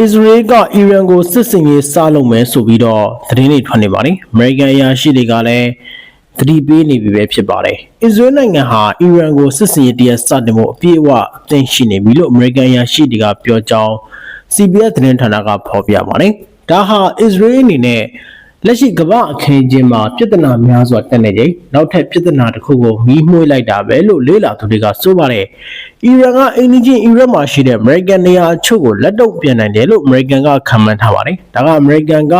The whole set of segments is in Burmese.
အစ္စရေးကအီရန်ကိုစစ်စင်ရေးစလုပ်မယ်ဆိုပြီးတော့သတင်းတွေထွက်နေပါတယ်။အမေရိကန်အရာရှိတွေကလည်းသတိပေးနေပြီပဲဖြစ်ပါတယ်။အစ္စရေးနိုင်ငံဟာအီရန်ကိုစစ်စင်ရေးတရက်စတင်ဖို့အပြည့်အဝအသင့်ရှိနေပြီလို့အမေရိကန်အရာရှိတွေကပြောကြောင်း CBS သတင်းဌာနကဖော်ပြပါတယ်။ဒါဟာအစ္စရေးအနေနဲ့ လက်ရှိကမ္ဘာအခင်းကျင်းမှာပြဿနာများစွာတက်နေကြနောက်ထပ်ပြဿနာတစ်ခုကိုမီးမွှေးလိုက်တာပဲလို့လေ့လာသူတွေကဆိုပါတယ်။အီရန်ကအိန္ဒိချင်းအီရတ်မှာရှိတဲ့ American နေရာအချို့ကိုလက်တော့ပြန်နိုင်တယ်လို့ American ကခန့်မှန်းထားပါတယ်။ဒါက American က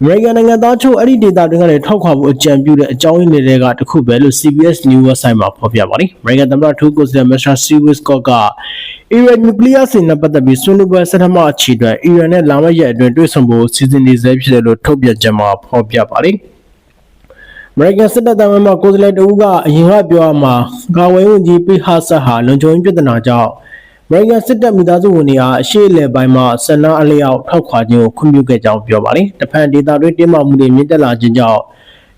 အမေရိကန်နိုင်ငံသားချုပ်အဲ့ဒီဒေတာတွေကလည်းထောက်ခွာဖို့အကြံပြုတဲ့အကြောင်းရင်းတွေကတစ်ခုပဲလို့ CBS News website မှာဖော်ပြပါတယ်။အမေရိကန်သမ္မတထူးကိုယ်စားလှယ် Mr. Steve Scott ကအီရန်နျူကလ িয়ার စင်နဲ့ပတ်သက်ပြီးဆွေးနွေးပွဲဆက်ထမအခြေအတွက်အီရန်နဲ့လာမယ့်ရက်အတွင်းတွေ့ဆုံဖို့စီစဉ်နေဆဲဖြစ်တယ်လို့ထုတ်ပြန်ချက်မှာဖော်ပြပါတယ်။ American စစ်တပ်သားမှကိုယ်စားလှယ်တဦးကအရင်ကပြောရမှာကာဝေးဝန်ကြီးပိဟာဆတ်ဟာလုံခြုံရေးပြဿနာကြောင့် American စစ်တပ်မိသားစုဝင်တွေဟာအရှိအလယ်ပိုင်းမှာဆန္ဒအလျောက်ထောက်ခွာခြင်းကိုခွင့်ပြုခဲ့ကြောင်းပြောပါတယ်။တဖန်ဒေတာတွေတင်းမာမှုတွေမြင့်တက်လာခြင်းကြောင့်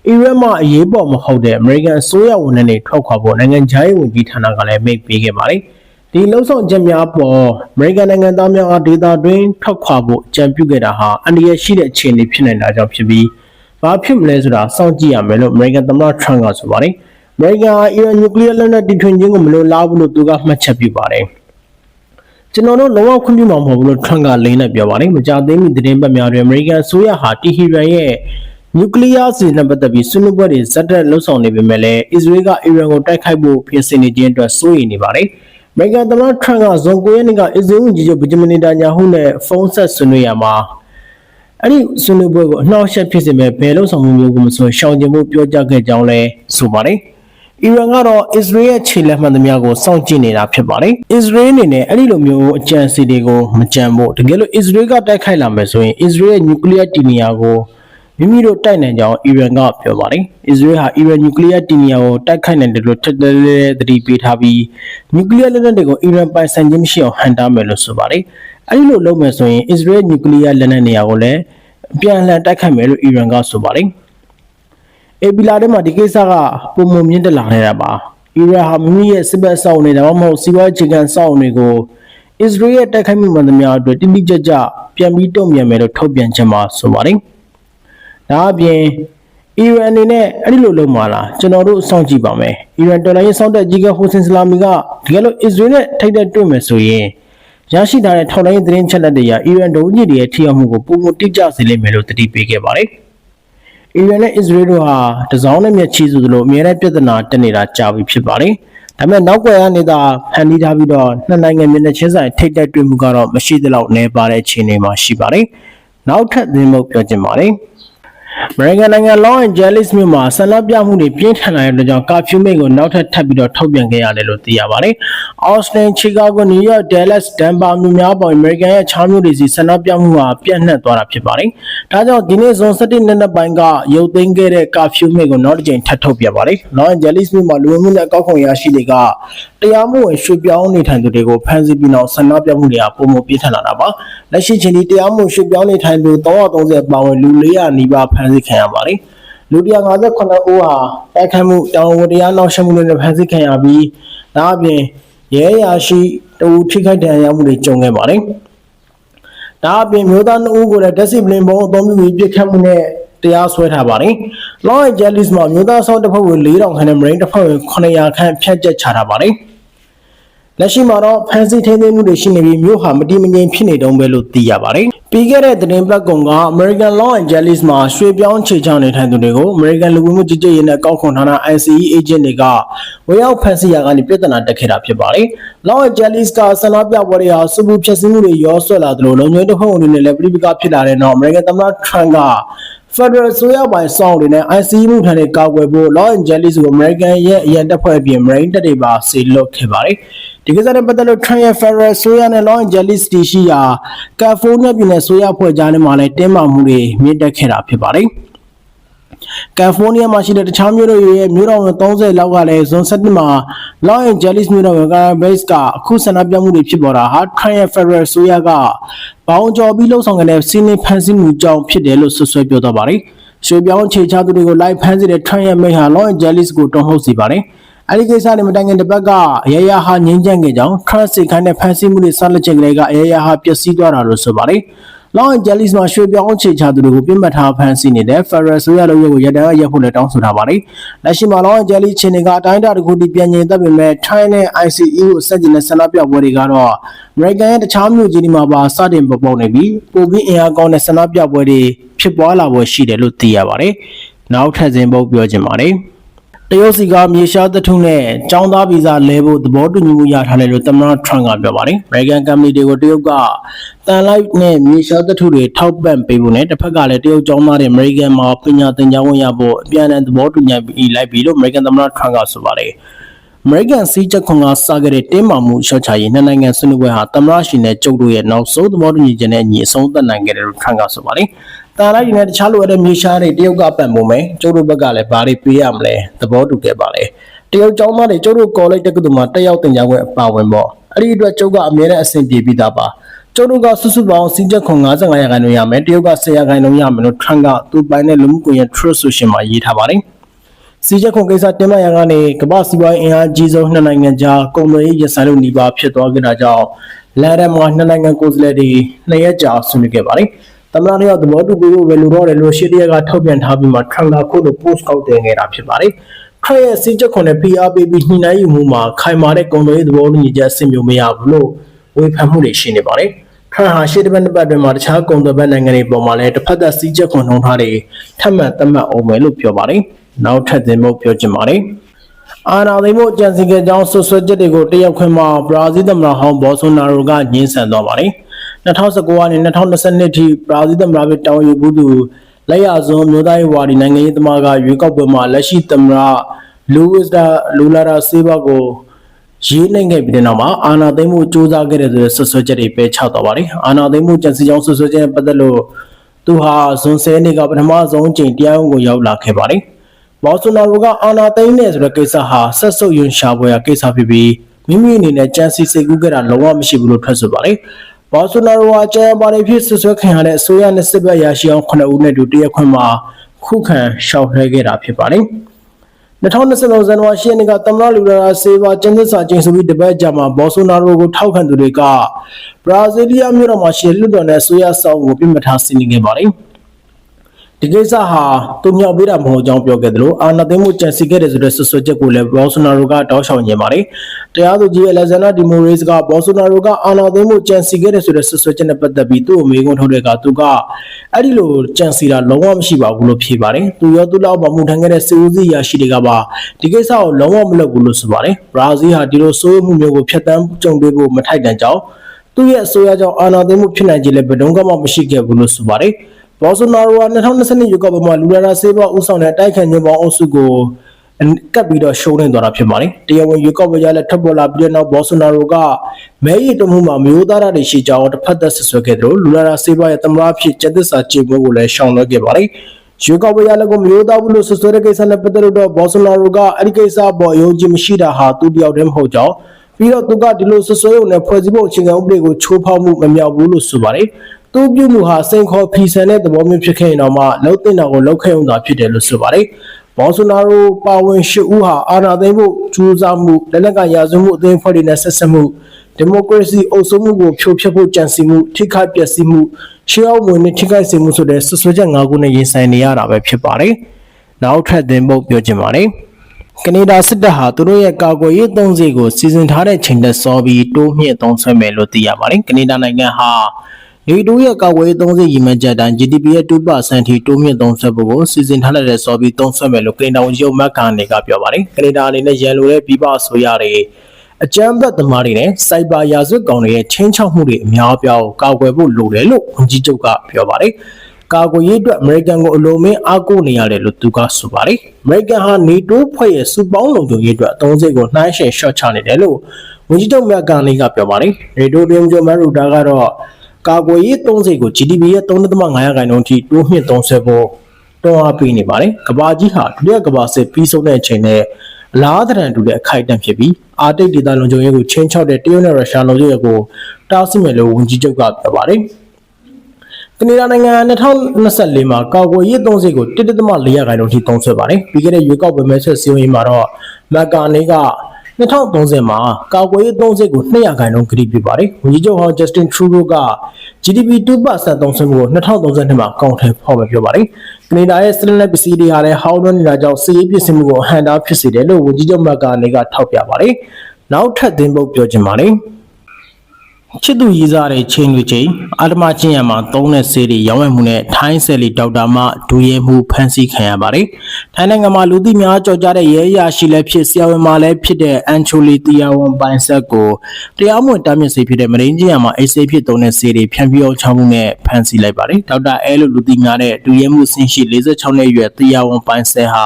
အီရတ်မှအရေးပေါ်မဟုတ်တဲ့ American အစိုးရဝန်ထမ်းတွေထောက်ခွာဖို့နိုင်ငံခြားရေးဝန်ကြီးဌာနကလည်းမိတ်ပေးခဲ့ပါတယ်။ဒီလှုပ်ဆောင်ချက်များပေါ် American နိုင်ငံသားများအားဒေတာတွင်ထောက်ခွာဖို့ကြံပြုခဲ့တာဟာအန္တရာယ်ရှိတဲ့အခြေအနေဖြစ်နေတာကြောင့်ဖြစ်ပြီးဘာဖြစ်မလဲဆိုတာစောင့်ကြည့်ရမယ်လို့ American သမ္မတ Trump ကဆိုပါတယ်။ American ဟာအီရန်နျူကလ িয়ার လက်နက်တီထွင်ခြင်းကိုမလိုလားဘူးလို့သူကမှတ်ချက်ပြုပါတယ်။ ကျွန်တော်တို့လုံးဝခွင့်ပြုမှာမဟုတ်ဘူးလို့ Trump ကလိမ့်နဲ့ပြောပါတယ်။မကြသေးမီသတင်းပတ်များတွင် American အစိုးရဟာတီဟီရန်ရဲ့နျူကလ িয়ার စီနဲ့ပတ်သက်ပြီးဆွေးနွေးပွဲတွေဇက်တက်လှုပ်ဆောင်နေပေမဲ့လည်းအစ္စရေးကအီရန်ကိုတိုက်ခိုက်ဖို့ပြင်ဆင်နေခြင်းအတွက်စိုးရိမ်နေပါတယ်။ American သမ္မတ Trump ကဇွန်9ရက်နေ့ကအစ္စရေးဝန်ကြီးချုပ်ဗဂျမင်နီတာညာဟုနဲ့ဖုန်းဆက်ဆွေးနွေးရမှာအဲ့ဒီဆွေးနွေးပွဲကိုအနှောက်အယှက်ဖြစ်စေမဲ့ဘယ်လို့ဆောင်မှုမျိုးကိုမဆိုရှောင်ကျဉ်ဖို့ပြောကြားခဲ့ကြောင်းလည်းဆိုပါတယ်။ အီရန်ကတော့အစ္စရေးရဲ့ခြေလက်မှန်သမျှကိုစောင့်ကြည့်နေတာဖြစ်ပါတယ်။အစ္စရေးအနေနဲ့အဲ့ဒီလိုမျိုးအကြံစီတွေကိုမကြံဖို့တကယ်လို့အစ္စရေးကတိုက်ခိုက်လာမယ်ဆိုရင်အစ္စရေးရဲ့နျူကလ িয়ার တီနီယာကိုမိမိတို့တိုက်နိုင်ကြောင်းအီရန်ကပြောပါတယ်။အစ္စရေးဟာအီရန်နျူကလ িয়ার တီနီယာကိုတိုက်ခိုက်နိုင်တယ်လို့ထက်တဲလဲသတိပေးထားပြီးနျူကလ িয়ারလက်နက်တွေကိုအီရန်ပိုင်ဆိုင်ခြင်းမရှိအောင်ဟန်တားမယ်လို့ဆိုပါတယ်။အဲ့ဒီလိုလုပ်မယ်ဆိုရင်အစ္စရေးနျူကလ িয়ার လက်နက်နေရာကိုလည်းအပြန်အလှန်တိုက်ခိုက်မယ်လို့အီရန်ကဆိုပါတယ်။ အေပီလာထဲမှာဒီကိစ္စကပုံမှန်မြင့်တက်လာနေတာပါအီရန်ဟာမိမိရဲ့စစ်ဘက်စောင့်နေဒါမှမဟုတ်စီးပွားရေးခြေခံစောင့်တွေကိုအစ္စရေးရဲ့တိုက်ခိုက်မှုမှန်သမျှအတွက်တိတိကျကျပြန်ပြီးတုံ့ပြန်မယ်လို့ထုတ်ပြန်ချက်မှာဆိုပါတယ်ဒါအပြင်အီရန်အနေနဲ့အဲ့ဒီလိုလုပ်မှာလားကျွန်တော်တို့စောင့်ကြည့်ပါမယ်အီရန်တော်လိုင်းစောင့်တဲ့ကြီးကဟိုဆင်စလာမီကတကယ်လို့အစ္စရေးနဲ့ထိတ်တဲ့တွေ့မယ်ဆိုရင်ရရှိထားတဲ့ထောက်လိုင်းသတင်းချက်လက်တွေကအီရန်ဒုံးကြီးတွေရဲ့ထိရောက်မှုကိုပုံမတိကျစေလိမ့်မယ်လို့တတိပေးခဲ့ပါတယ် အီရန်နဲ့အစ္စရေးတို့ဟာတစောင်းနဲ့မျက်ချီဆိုသလိုအများနဲ့ပြဿနာတက်နေတာကြာပြီဖြစ်ပါတယ်။ဒါပေမဲ့နောက်ွယ်ကနေသာဖန်တီးထားပြီးတော့နှစ်နိုင်ငံမျက်နှာချင်းဆိုင်ထိတ်တက်တွေ့မှုကတော့မရှိသလောက်နေပါတဲ့အခြေအနေမှာရှိပါတယ်။နောက်ထပ်သင်းမုတ်ပြောချင်ပါတယ်။ American နိုင်ငံ Los Angeles မြို့မှာဆန္ဒပြမှုတွေပြင်းထန်လာတဲ့ကြောင့်ကာဖြူမိတ်ကိုနောက်ထပ်ထပ်ပြီးတော့ထုတ်ပြန်ခဲ့ရတယ်လို့သိရပါတယ်။ Austin, Chicago, New York, Dallas, Denver မြို့များပေါ် American ရဲ့ခြားမြို့တွေစီဆန္ဒပြမှုဟာပြန့်နှံ့သွားတာဖြစ်ပါတယ်။ဒါကြောင့်ဒီနေ့ဇွန်17နှစ်နှစ်ပိုင်းကရုပ်သိမ်းခဲ့တဲ့ကာဖြူမိတ်ကိုနောက်တစ်ကြိမ်ထပ်ထုတ်ပြန်ပါတယ်။ Los Angeles မြို့မှာလူဝင်မှုနဲ့အကောက်ခွန်ရရှိတွေကတရားမဝင်ရွှေ့ပြောင်းနေထိုင်သူတွေကိုဖမ်းဆီးပြီးနောက်ဆန္ဒပြမှုတွေကပုံမပြင်းထန်လာတာပါ။လက်ရှိချိန်ထိတရားမဝင်ရွှေ့ပြောင်းနေထိုင်သူ330ပါဝင်လူ400နီးပါးဖမ်းဆီးခံရပါတယ်။လူ158ဦးဟာတိုက်ခိုက်မှုတောင်ဝတရားနောက်ရှက်မှုတွေနဲ့ဖမ်းဆီးခံရပြီးဒါအပြင်ရဲရာရှိတူထိခိုက်ဒဏ်ရာရမှုတွေကြုံခဲ့ပါတယ်။ဒါအပြင်မျိုးသား2ဦးကိုလည်း discipline ဘုံအသုံးပြုပြီးပြစ်ခတ်မှုနဲ့ တရားစွဲထားပါတယ်။ Los Angeles မှာမျိုးသားဆောင်တပ်ဖွဲ့ဝင်4000ခန့်နဲ့ Marine တပ်ဖွဲ့ဝင်900ခန့်ဖြတ်ကျက်ချထားပါတယ်။လက်ရှိမှာတော့ဖန်စီထိန်းသိမ်းမှုတွေရှိနေပြီးမြို့ဟာမတည်မငြိမ်ဖြစ်နေတုန်းပဲလို့သိရပါတယ်။ပြီးခဲ့တဲ့သတင်းပတ်ကုံက American Los Angeles မှာရွှေပြောင်းခြေချနေထိုင်သူတွေကို American လူဝင်မှုကြီးကြပ်ရေးနဲ့ကောက်ခွန်ဌာန ICE agent တွေကဝေရောက်ဖန်စီရာကနေပြဿနာတက်ခဲ့တာဖြစ်ပါတယ်။ Los Angeles ကဆန္ဒပြပွဲတွေဟာစပူဖြက်စီးမှုတွေရောဆွဲလာသလိုလုံခြုံရေးတပ်ဖွဲ့ဝင်တွေနဲ့လည်းပြည်ပကဖြစ်လာတဲ့နောက် American သမ္မတ Trump က Federal ဆိုရပိုင်စောင့်တွေနဲ့ ICE မှုထမ်းတွေကာကွယ်ဖို့ Los Angeles ကို American ရဲ့အရန်တပ်ဖွဲ့အပြင် Marine တပ်တွေပါစေလွှတ်ခဲ့ပါတယ်။ဒီကိစ္စနဲ့ပတ်သက်လို့ Trump ရဲ့ Federal ဆိုရနဲ့ Los Angeles တည်ရှိရာ California ပြည်နယ်ဆိုရဖွဲ့ကြားထဲမှာလည်းတင်းမာမှုတွေမြင့်တက်ခဲ့တာဖြစ်ပါတယ်။ ကယ်လီဖိုးနီးယားမှာရှိတဲ့တခြားမြို့တွေရဲ့မြို့တော်ဝန်30လောက်ကလည်းဇွန်17မှာ Los Angeles မြို့တော်ဝန် Karen Bass ကအခုဆန္ဒပြမှုတွေဖြစ်ပေါ်တာဟာ Trump ရဲ့ Federal ဆိုရကဘောင်ကျော်ပြီးလှုပ်ဆောင်ခဲ့တဲ့စီးနင်းဖန်ဆီးမှုကြောင့်ဖြစ်တယ်လို့ဆွဆွဲပြောသွားပါတယ်။ရွှေပြောင်းခြေချသူတွေကိုလိုက်ဖမ်းစီတဲ့ Trump ရဲ့မိန့်ဟာ Los Angeles ကိုတုံ့လှုပ်စေပါတယ်။အဲဒီကိစ္စနဲ့မတိုင်ခင်တစ်ပတ်ကအရရဟာငင်းကြံ့ခဲ့ကြောင်းခရစ်စီခိုင်းတဲ့ဖန်ဆီးမှုတွေဆက်လက်ချိန်ကလေးကအရရဟာပျက်စီးသွားတာလို့ဆိုပါတယ်။ လောင်ဂျယ်လီစ်မှာရွှေပြောင်းအခြေချသူတွေကိုပြစ်မှတ်ထားဖန်ဆီးနေတဲ့ Ferrer ဆိုရလို့ရုပ်ကိုရတန်းရက်ဖို့လည်းတောင်းဆိုထားပါတယ်။လက်ရှိမှာလောင်ဂျယ်လီချင်းတွေကအတိုင်းအတာတစ်ခုတည်ပြန်ငြိမ်သက်ပေမဲ့ Thai နဲ့ ICE ကိုစက်ကျင်တဲ့ဆန္ဒပြပွဲတွေကတော့ American ရဲ့တခြားမြို့ကြီးတွေမှာပါစတင်ပေါ်ပေါက်နေပြီးပိုပြီးအင်အားကောင်းတဲ့ဆန္ဒပြပွဲတွေဖြစ်ပွားလာဖို့ရှိတယ်လို့သိရပါတယ်။နောက်ထပ်စဉ်ပုတ်ပြောချင်ပါတယ်။ တရုတ်စီကမြေရှားသထုနဲ့ចောင်းသားဗီဇလဲဖို့သဘောတူညီမှုရထားတယ်လို့သမ္မတထရန့်ကပြောပါတယ်။ American Company တွေကိုတရုတ်ကတန်လိုက်နဲ့မြေရှားသထုတွေထောက်ပံ့ပေးဖို့နဲ့တစ်ဖက်ကလည်းတရုတ်ចောင်းသားတွေ American မှာပညာသင်ကြားဝင်ရဖို့အပြန်အလှန်သဘောတူညီပြီးလိုက်ပြီလို့ American သမ္မတထရန့်ကဆိုပါတယ်။ American စီးချက်ခွန်ကစခဲ့တဲ့တင်းမာမှုရှော့ချရေးနှစ်နိုင်ငံဆွေးနွေးပွဲဟာသမ္မတရှင်နဲ့ကျုပ်တို့ရဲ့နောက်ဆုံးသဘောတူညီချက်နဲ့အညီအဆုံးသတ်နိုင်ခဲ့တယ်လို့ထရန့်ကဆိုပါတယ်။ တာလိုက်တွေနဲ့တခြားလိုအပ်တဲ့မြေရှားတွေတရုတ်ကပံ့ပိုးမယ်ကျုပ်တို့ဘက်ကလည်းဘာတွေပေးရမလဲသဘောတူခဲ့ပါလေ။တရုတ်ကျောင်းသားတွေကျုပ်တို့ကော်လိပ်တက္ကသိုလ်မှာတက်ရောက်သင်ကြားခွင့်အပါဝင်ပေါ့။အဲ့ဒီအတွက်ကျုပ်ကအမြဲတမ်းအဆင်ပြေပြီးသားပါ။ကျုပ်တို့ကစုစုပေါင်းစီးချက်ခွန်55ရာခိုင်နှုန်းရမယ်တရုတ်က10ရာခိုင်နှုန်းရမယ်လို့ထရန့်ကသူပိုင်တဲ့လူမှုကွန်ရက် Truth Social မှာရေးထားပါတယ်။စီချက်ခွန်ကိစ္စတင်မှရကနေကမ္ဘာစီးပွားရေးအင်အားကြီးဆုံးနှစ်နိုင်ငံကြားကုန်သွယ်ရေးရဆိုင်လို့နေပါဖြစ်သွားခဲ့တာကြောင့်လန်ဒန်မှာနှစ်နိုင်ငံကိုယ်စားလှယ်တွေနှစ်ရက်ကြာဆွေးနွေးခဲ့ပါတယ်။ သမ္မတတို့ကသဘောတူပြီးဖို့ပဲလိုတော့တယ်လို့ရှေ့တရက်ကထုတ်ပြန်ထားပြီးမှထရန့်ကခုလို post ကောက်တင်ခဲ့တာဖြစ်ပါတယ်။ခရရဲ့စီချက်ခွန်နဲ့ PR ပေးပြီးညှိနှိုင်းယူမှုမှာခိုင်မာတဲ့ကုန်သွယ်ရေးသဘောတူညီချက်အဆင့်မျိုးမရဘူးလို့ဝေဖန်မှုတွေရှိနေပါတယ်။ထရန့်ဟာရှေ့တစ်ပတ်နှစ်ပတ်အတွင်းမှာတခြားကုန်သွယ်ဘက်နိုင်ငံတွေပေါ်မှာလည်းတစ်ဖက်သက်စီချက်ခွန်နှုံထားတွေထပ်မံသတ်မှတ်အောင်မယ်လို့ပြောပါတယ်။နောက်ထပ်သင်ဖို့ပြောချင်ပါတယ်။အာနာသိမ်းမှုကြံစည်ခဲ့ကြောင်းဆွဆွဲချက်တွေကိုတရက်ခွင်မှာဘရာဇီးသမ္မတဟောင်းဘော်ဆိုနာရိုကညှင်းဆန်သွားပါတယ်။ 2019ကနေ2022ထိဘရာဇီးသမ္မတဖြစ်တောင်းယူဘူးသူလက်ရစွန်းမျိုးသားရေးဝါဒီနိုင်ငံရေးသမားကရွေးကောက်ပွဲမှာလက်ရှိသမ္မတလူဝစ်ဒါလူလာဒါဆေးဘာကိုရေးနိုင်ခဲ့ပြီးတဲ့နောက်မှာအာနာသိမ်းမှုစ조사ခဲ့တဲ့ဆိုတဲ့ဆွဆွဲချက်တွေပဲချသွားပါတယ်။အာနာသိမ်းမှုကြံစည်ကြောင်းဆွဆွဲချက်နဲ့ပတ်သက်လို့သူဟာဇွန်ဆဲနေကပထမဆုံးချိန်တရားရုံးကိုရောက်လာခဲ့ပါတယ်။ဘော်ဆိုနာရိုကအာနာသိန်းနဲ့ဆိုတဲ့ကိစ္စဟာဆက်ဆုပ်ယွန်ရှာပွဲရာကိစ္စဖြစ်ပြီးမိမိအနေနဲ့ကြံစီစိတ်ကူးခဲ့တာလုံးဝမရှိဘူးလို့ထွက်ဆိုပါတယ်။ ဘော်ဆိုနာရိုဟာကျန်ပါနေဖြစ်ဆွဆွဲခံရတဲ့အစိုးရနဲ့စစ်ဘက်ရရှိအောင်9ဦးနဲ့တူတရက်ခွင့်မှာခုခံရှောက်လှဲခဲ့တာဖြစ်ပါတယ်။2023ဇန်နဝါရီ10ရက်နေ့ကသမ္မတလူလာရာဆေးဘာကျန်းသစ္စာကျင်းဆိုပြီးတပတ်ကြာမှာဘော်ဆိုနာရိုကိုထောက်ခံသူတွေကဘရာဇီးလီးယားမြို့တော်မှာရှေ့လွတ်တော်နဲ့အစိုးရဆောင်ကိုပြစ်မှတ်ထားဆင်နင်ခဲ့ပါတယ်။ ဒီကိစ္စဟာသူမြောက်ပေးတာမဟုတ်ကြောင်းပြောခဲ့တယ်လို့အာနာသိမ်းမှုကြံစည်ခဲ့တယ်ဆိုတဲ့ဆွဆွချက်ကိုလည်းဘော်ဆိုနာရိုကတောက်ချောင်ညင်ပါတယ်။တရားသူကြီးအလက်ဇန်နာဒီမိုရေးစ်ကဘော်ဆိုနာရိုကအာနာသိမ်းမှုကြံစည်ခဲ့တယ်ဆိုတဲ့ဆွဆွချက်နဲ့ပတ်သက်ပြီးသူ့အမေကွန်းထုတ်တဲ့ကသူကအဲ့ဒီလိုကြံစည်တာလုံးဝမရှိပါဘူးလို့ဖြေပါတယ်။သူရောသူ့လောက်မှမှုထမ်းခဲ့တဲ့စီဦးစီးရရှိတွေကပါဒီကိစ္စကိုလုံးဝမလုပ်ဘူးလို့ဆိုပါတယ်။ဘရာဇီးဟာဒီလိုဆိုးမှုမျိုးကိုဖျက်ဆီးကြုံတွေ့ဖို့မထိုက်တန်ကြောင်းသူ့ရဲ့အစိုးရကြောင့်အာဏာသိမ်းမှုဖြစ်နိုင်ခြင်းလည်းဘယ်တော့မှမရှိခဲ့ဘူးလို့ဆိုပါတယ်။ ဘော်ဆိုနာရိုက2020ရွေးကောက်ပွဲမှာလူလာတာဆေးဘောဥဆောင်တဲ့တိုက်ခိုက်ခြင်းပေါင်းအုပ်စုကိုကပ်ပြီးတော့ရှုံးနေသွားတာဖြစ်ပါတယ်။တရားဝင်ရွေးကောက်ပွဲရလက်ထပ်ပေါ်လာပြီးတဲ့နောက်ဘော်ဆိုနာရိုကမဲရည်တမှုမှာမျိုးသားတွေရှိကြောင်းတစ်ဖက်သက်ဆွဆွဲခဲ့တယ်လို့လူလာတာဆေးဘောရဲ့သမ္မတဖြစ်ကျက်သစ္စာကြေပွဲကိုလည်းရှောင်လွှဲခဲ့ပါတယ်။ရွေးကောက်ပွဲရလက်ကိုမျိုးသားဘူးလို့ဆွဆွဲတဲ့ကိစ္စနဲ့ပတ်သက်လို့တော့ဘော်ဆိုနာရိုကအဲ့ဒီကိစ္စပေါ်အယုံကြည်မရှိတာဟာသူတယောက်တည်းမဟုတ်ကြောင်းပြီးတော့သူကဒီလိုဆွဆွဲရုံနဲ့ဖွဲ့စည်းပုံအခြေခံဥပဒေကိုချိုးဖောက်မှုမမြောက်ဘူးလို့ဆိုပါတယ်။ သူပြုမှုဟာစိန်ခေါ်ဖီဆန်တဲ့သဘောမျိုးဖြစ်ခဲ့ရင်တော့မှလှုပ်တင်တာကိုလှုပ်ခဲ့ုံသာဖြစ်တယ်လို့ဆိုပါတယ်။ဘော်ဆိုနာရိုပါဝင်ရှစ်ဦးဟာအာဏာသိမ်းဖို့ကြိုးစားမှုလက်နက်ကရာဇဝမှုအသိအဖွဲ့တွေနဲ့ဆက်ဆက်မှုဒီမိုကရေစီအုပ်စိုးမှုကိုဖြိုဖျက်ဖို့ကြံစည်မှုထိခိုက်ပျက်စီးမှုရှေးအောင်ဝင်နဲ့ထိခိုက်စေမှုဆိုတဲ့ဆွဆွချက်၅ခုနဲ့ရင်ဆိုင်နေရတာပဲဖြစ်ပါတယ်။နောက်ထပ်သင်ဖို့ပြောချင်ပါတယ်။ကနေဒါစစ်တပ်ဟာသူတို့ရဲ့ကာကွယ်ရေးသုံးစီကိုစီစဉ်ထားတဲ့ချိန်သက်စောပြီးတိုးမြင့်သုံးဆွဲမယ်လို့သိရပါတယ်။ကနေဒါနိုင်ငံဟာ နေတိုးရဲ့ကာကွယ်ရေးသုံးစိတ်ရည်မှန်းချက်တိုင်း GDP ရဲ့2%ထိတိုးမြင့်သုံးစွဲဖို့ကိုစီစဉ်ထားတဲ့စော်ပြီးသုံးစွဲမယ်လို့ကနေဒါဝန်ကြီးချုပ်မက်ကန်နေကပြောပါတယ်။ကနေဒါအနေနဲ့ရန်လိုတဲ့ပြည်ပအစိုးရတွေအကြမ်းဖက်သမားတွေနဲ့စိုက်ဘာရာဇဝတ်ကောင်တွေရဲ့ချင်းချောက်မှုတွေအများအပြားကိုကာကွယ်ဖို့လိုတယ်လို့ဝန်ကြီးချုပ်ကပြောပါတယ်။ကာကွယ်ရေးအတွက်အမေရိကန်ကိုအလုံးမင်းအားကိုးနေရတယ်လို့သူကဆိုပါတယ်။အမေရိကန်ဟာနေတိုးဖွဲ့ရဲ့စူပေါင်းလုံခြုံရေးအတွက်အသုံးစိတ်ကိုနှိုင်းယှဉ်ရှော့ချနေတယ်လို့ဝန်ကြီးချုပ်မက်ကန်နေကပြောပါတယ်။နေတိုးတွင်ဂျိုမန်ရူတာကတော့ ကာကွယ်ရေးသုံးစိတ်ကို GDP ရဲ့3.5ရာခိုင်နှုန်းထိတိုးမြင့်သုံးစွဲဖို့တွန်းအားပေးနေပါတယ်။ကဘာကြီးဟာဒုတိယကဘာစစ်ပြီးဆုံးတဲ့အချိန်နဲ့အလားတရန်တူတဲ့အခိုက်အတန့်ဖြစ်ပြီးအာတိတ်ဒေသလုံခြုံရေးကိုချင်းချောက်တဲ့တရုတ်နဲ့ရုရှားလုံခြုံရေးကိုတားဆီးမယ်လို့ဝန်ကြီးချုပ်ကပြောပါတယ်။ကနေဒါနိုင်ငံ2024မှာကာကွယ်ရေးသုံးစိတ်ကို1.4ရာခိုင်နှုန်းထိသုံးစွဲပါတယ်။ပြီးခဲ့တဲ့ရွေးကောက်ပွဲမဲဆွယ်စည်းရုံးရေးမှာတော့မက်ကာနေက 2030မှာကာကွယ်ရေးသုံးစိတ်ကို2ရာခိုင်နှုန်းကတိပြုပါတယ်။ဝန်ကြီးချုပ်ဟောင်း Justin Trudeau က GDP 2%သုံးစွဲမှုကို2032မှာကောင်းထည့်ဖော်ပြပြောပါတယ်။ကနေဒါရဲ့စလန်လက်ပစ္စည်းတွေဟာလည်းဟောင်းတွန်းနေတာကြောင့်စီးရေးပစ္စည်းမှုကိုဟန်တာဖြစ်စေတယ်လို့ဝန်ကြီးချုပ်မက်ကာနေကထောက်ပြပါတယ်။နောက်ထပ်သင်းပုတ်ပြောချင်ပါတယ်။ချစ်သူရေးစားတဲ့ချင်းလူချင်းအာတမချင်းရမှာသုံးတဲ့ဆေးတွေရောင်းဝယ်မှုနဲ့ထိုင်းဆယ်လီဒေါက်တာမှဒူရဲမှုဖမ်းဆီးခံရပါတယ်။ ထိုင်းနိုင်ငံမှာလူသိများကြော်ကြားတဲ့ရဲရရှိလည်းဖြစ်ဆရာဝန်မှလည်းဖြစ်တဲ့အန်ချိုလီတီယာဝန်ပိုင်ဆက်ကိုတရားမဝင်တားမြစ်ဆေးဖြစ်တဲ့မရင်းချင်းရမှာအေးဆေးဖြစ်သုံးတဲ့ဆေးတွေဖြန့်ဖြူးအောင်ချမှုနဲ့ဖမ်းဆီးလိုက်ပါတယ်။ဒေါက်တာအဲလိုလူသိများတဲ့ဒူရဲမှုဆင်းရှိ46နှစ်အရွယ်တီယာဝန်ပိုင်ဆက်ဟာ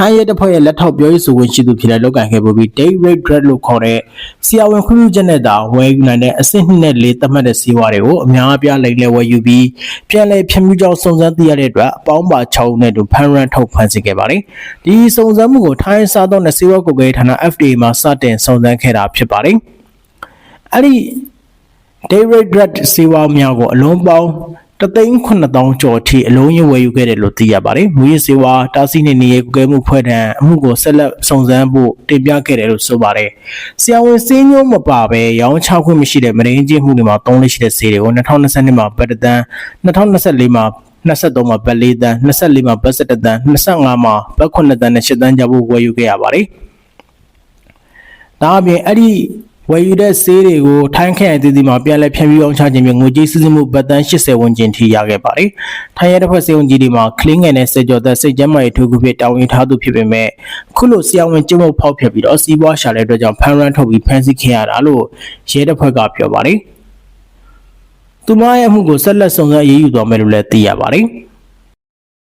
ထိုင်းရဲတပ်ဖွဲ့ရဲ့လက်ထောက်ပြောရေးဆိုခွင့်ရှိသူဖြစ်တဲ့လောက်ကန်ခဲ့ပူပြီး date rate dread လို့ခေါ်တဲ့ဆီယာဝင်ခွင့်ပြုချက်နဲ့သာဝယ်ယူနိုင်တဲ့အဆင့်2နဲ့4သတ်မှတ်တဲ့စီးပွားတွေကိုအများအပြားလိမ့်လဲဝယ်ယူပြီးပြန်လည်ဖြန့်ဖြူးကြောင်းစုံစမ်းသိရတဲ့အတွက်အပေါင်းပါ6ဦးနဲ့တူဖန်ရန်ထုတ်ဖမ်းဆီးခဲ့ပါတယ်။ဒီစုံစမ်းမှုကိုထိုင်းစားသောနဲ့စီးပွားကုတ်ကဲဌာန FDA မှာစတင်စုံစမ်းခဲ့တာဖြစ်ပါတယ်။အဲ့ဒီ David Red စေဝါများကိုအလုံးပေါင်း တသိန်း9000ကျော်အထိအလုံးရဝယ်ယူခဲ့တယ်လို့သိရပါတယ်။မူရစ်စေဝါတာစီနေနေရဲ့ကုကဲမှုဖွဲ့ထံအမှုကိုဆက်လက်စုံစမ်းဖို့တင်ပြခဲ့တယ်လို့ဆိုပါတယ်။ဆရာဝန်စင်းညိုးမပါဘဲရောင်းချခွင့်မရှိတဲ့မရင်းချင်းမှုတွေမှာတုံးလို့ရှိတဲ့ဈေးတွေကို2022မှာဘတ်တသန်း2024မှာ23မှာဘတ်4တန်း24မှာဘတ်17တန်း25မှာဘတ်9တန်းနဲ့10တန်းကြဖို့ဝယ်ယူခဲ့ရပါတယ်။ဒါအပြင်အဲ့ဒီ ဝယ်ယူတဲ့ဆေးတွေကိုထိုင်းခရိုင်အသီးသီးမှာပြန်လည်ဖြန့်ဖြူးအောင်ချခြင်းဖြင့်ငွေကြေးစည်းစိမ်မှုဘတ်တန်း80ဝန်းကျင်ထိရခဲ့ပါတယ်။ထိုင်းရဲတပ်ဖွဲ့စေဝန်ကြီးတွေမှာကလင်းငယ်နဲ့စေကျော်သက်စိတ်ကျမ်းမာရေးထိုးကူဖြစ်တာဝန်ထားသူဖြစ်ပေမဲ့ခုလိုဆရာဝန်ကျုံမှုဖောက်ဖျက်ပြီးတော့စီးပွားရှာတဲ့အတွက်ကြောင့်ဖန်ရန်ထုတ်ပြီးဖမ်းဆီးခဲ့ရတာလို့ရဲတပ်ဖွဲ့ကပြောပါတယ်။သူမရဲ့အမှုကိုဆက်လက်စုံစမ်းအရေးယူသွားမယ်လို့လည်းသိရပါတယ်။